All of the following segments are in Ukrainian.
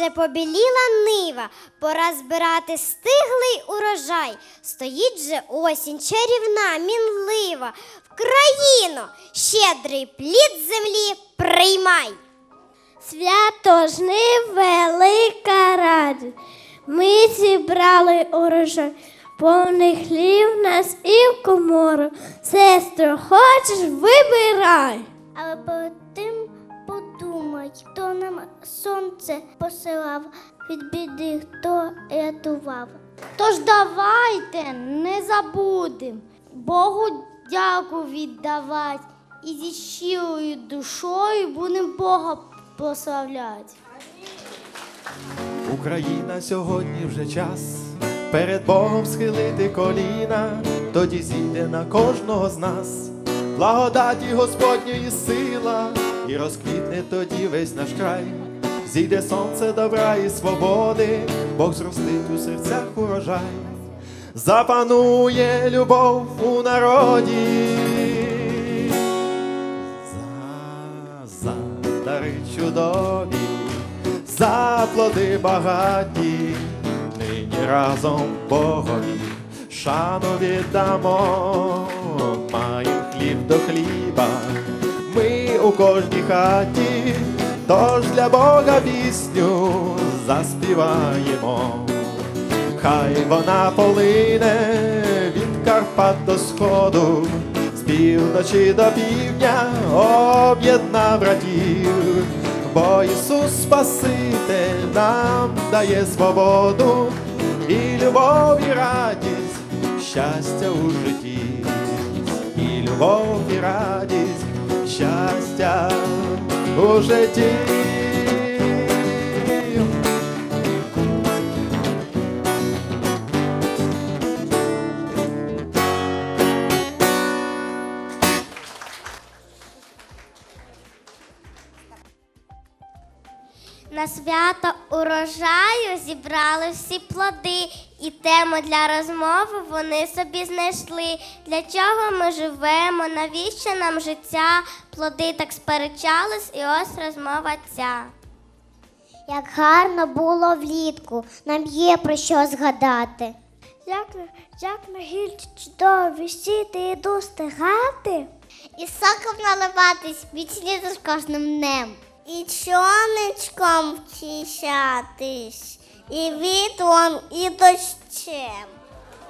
Вже побіліла нива, пора збирати стиглий урожай. Стоїть же осінь, чарівна, мінлива. В країну щедрий плід землі приймай. Свято жнив велика радість. Ми зібрали урожай, повний хлів нас і в комору. Сестро, хочеш, вибирай. Але подумай, хто нам сонце посилав, від біди хто рятував. Тож давайте не забудем. Богу дяку віддавати і зі щирою душою будемо Бога прославляти. Україна сьогодні вже час. Перед Богом схилити коліна, тоді зійде на кожного з нас. Благодаті Господньої сила, і розквітне тоді весь наш край, зійде сонце добра і свободи, Бог зростить у серцях урожай, запанує любов у народі. За, дари чудові, за плоди багаті, нині разом Богові шану віддамо, маєм хліб до хліба, у кожній хаті, тож для Бога пісню заспіваємо. Хай вона полине від Карпат до сходу, з півночі до півдня об'єдна братів, бо Ісус Спаситель нам дає свободу і любов, і радість, щастя у житті, і любов, і радість, щастя у житті. На свято урожаю зібрали всі плоди, і тему для розмови вони собі знайшли. Для чого ми живемо, навіщо нам життя? Плоди так сперечались, і ось розмова ця. Як гарно було влітку, нам є про що згадати. Як, як на гільці чудово висіти і достигати. І соком наливатись, міцніше з кожним днем. Чонечком втішатись, і вітром, і дощем.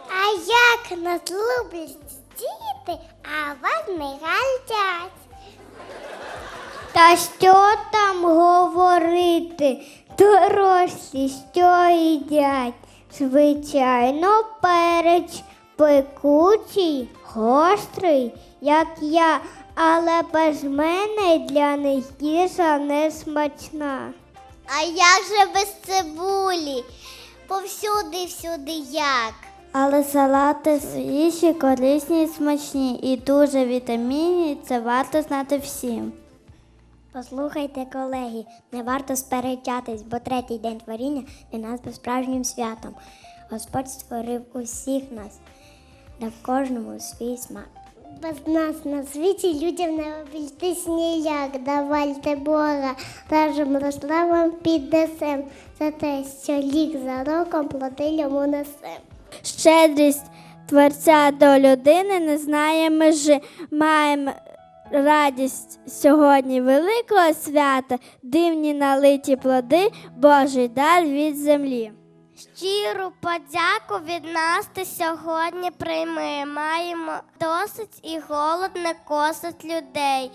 А як нас люблять діти, а вас не гальтять. Та що там говорити? Дорослі, що їдять? Звичайно, перець пекучий, гострий, як я, але без мене для них їжа не смачна. А як же без цибулі? Повсюди, всюди як. Але салати свіжі, корисні і смачні і дуже вітамінні, це варто знати всім. Послухайте, колеги, не варто сперечатись, бо третій день творіння для нас був справжнім святом. Господь створив усіх нас, да в кожному свій смак. Без нас на світі людям не обійтись ніяк, давайте Бога, разом розславам піднесем за те, що рік за роком плоди йому несем. Щедрість Творця до людини не знає межі. Маємо радість сьогодні великого свята, дивні налиті плоди, Божий дар від землі. Щиру подяку від нас ти сьогодні прийми. Маємо досить і голод не косить людей.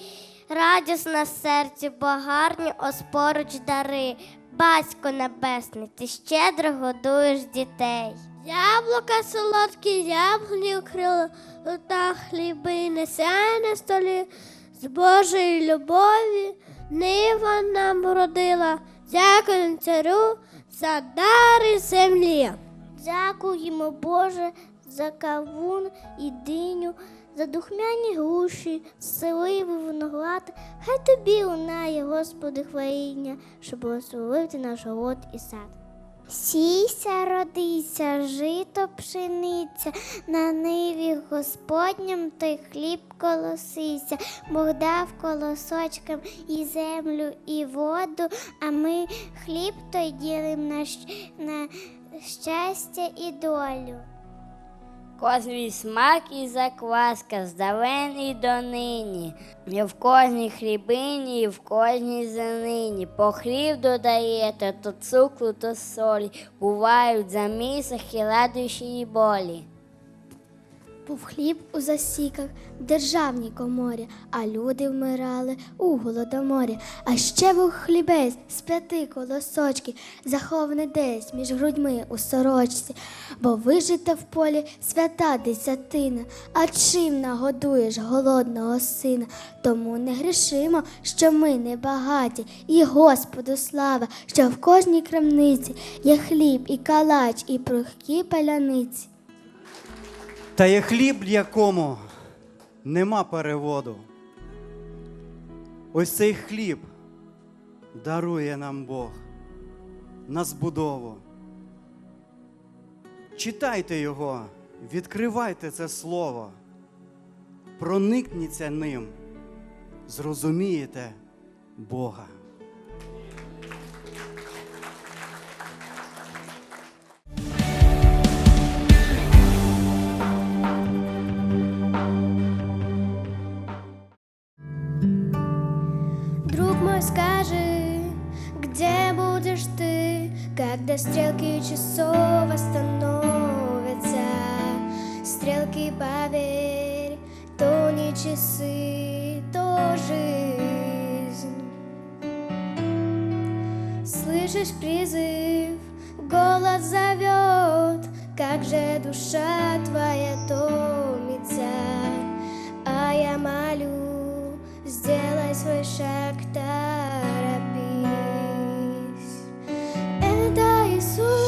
Радість на серці, бо гарні ось поруч дари. Батько небесний, ти щедро годуєш дітей. Яблука солодкі, яблуні крила та хліби несе на столі. З Божої любові нива нам родила. Дякуємо царю за дари землі. Дякуємо, Боже, за кавун і диню, за духмяні груші, сливи виноград. Хай тобі лунає, Господи, хваління, щоб благословив наш голод і сад. Сійся, родися, жито пшениця, на ниві Господнім той хліб колосися, Бог дав колосочкам і землю, і воду, а ми хліб той ділим на, щастя і долю. Кожний смак і закваска здавен і донині. І в кожній хлібині, і в кожній зенині. По хліб додаєте то цукру, то солі. Бувають замісах і радощі і болі. Був хліб у засіках в державній коморі, а люди вмирали у голодоморі. А ще був хлібець з п'яти колосочків, захований десь між грудьми у сорочці, бо вижита в полі свята десятина. А чим нагодуєш голодного сина? Тому не грішимо, що ми не багаті, і Господу слава, що в кожній крамниці є хліб і калач, і прухкі паляниці. Та є хліб, якому нема переводу. Ось цей хліб дарує нам Бог на збудову. Читайте його, відкривайте це слово, проникніться ним, зрозумієте Бога. То жизнь. Слышишь призыв, голос зовет, как же душа твоя томится, а я молю, сделай свой шаг, торопись. Это Иисус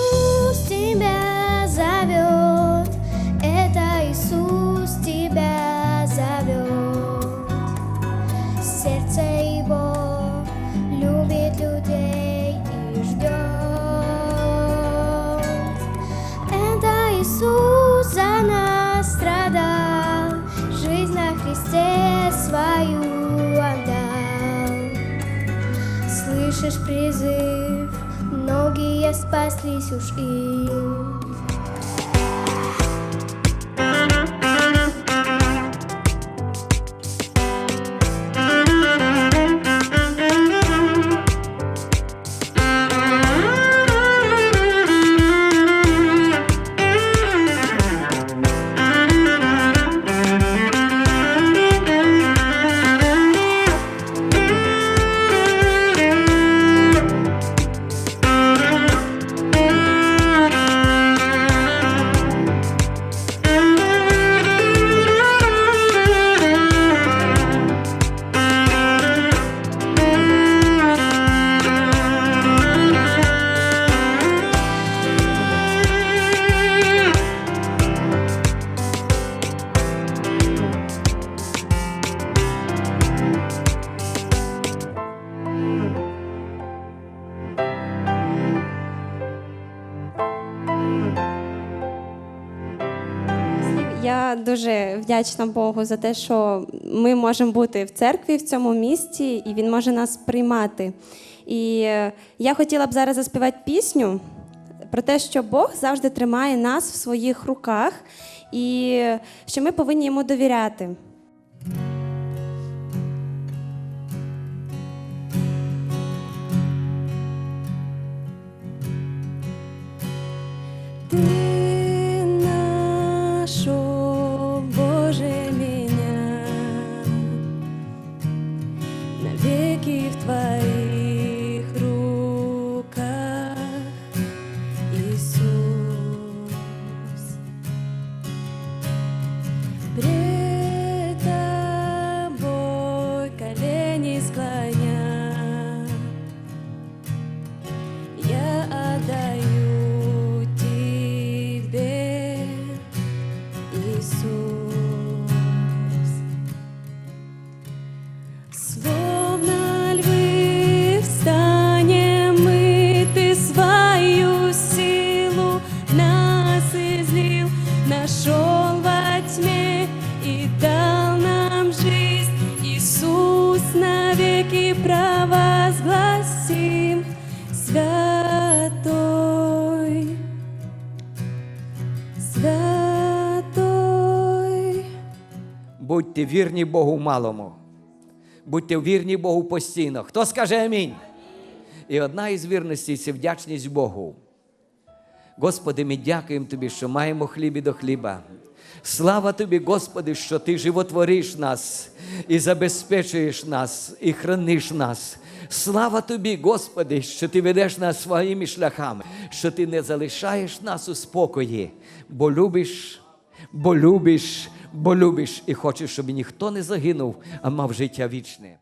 Luis y Я дуже вдячна Богу за те, що ми можемо бути в церкві в цьому місті, і Він може нас приймати. І е, я хотіла б зараз заспівати пісню про те, що Бог завжди тримає нас в своїх руках, і е, що ми повинні йому довіряти. Будьте вірні Богу в малому. Будьте вірні Богу постійно. Хто скаже амінь? І одна із вірностей це вдячність Богу. Господи, ми дякуємо Тобі, що маємо хліб і до хліба. Слава Тобі, Господи, що Ти животвориш нас і забезпечуєш нас, і храниш нас. Слава Тобі, Господи, що Ти ведеш нас своїми шляхами, що Ти не залишаєш нас у спокої, бо любиш, бо любиш, бо любиш і хочеш, щоб ніхто не загинув, а мав життя вічне.